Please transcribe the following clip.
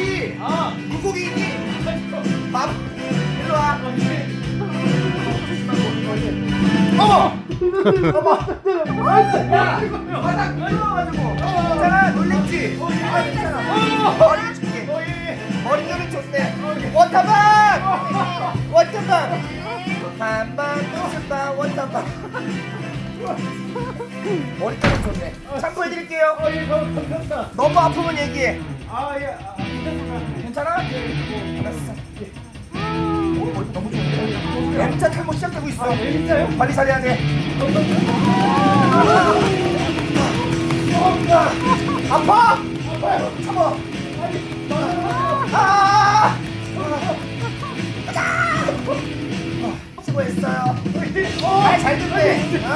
돼지 어. 물고기 있니? 밥? 일로 와 어머! 어머! 야! 바닥 눌러가지고 괜찮아 놀랬지? 아 괜찮아 머리 줄게 머리 좀 줬네 워터밤! 워터밤! 밤밤 뚜스밤 워터밤 머리 좀 줬네 참고해드릴게요 너무 아프면 얘기해 아예 괜찮아? 알았어 오, 머리 너무 좋은데? M자 탈모 시작되고 있어 진짜요? 빨리 살려야 돼 아파? 아파요 참아 아 수고했어요 아, 잘 됐네 어?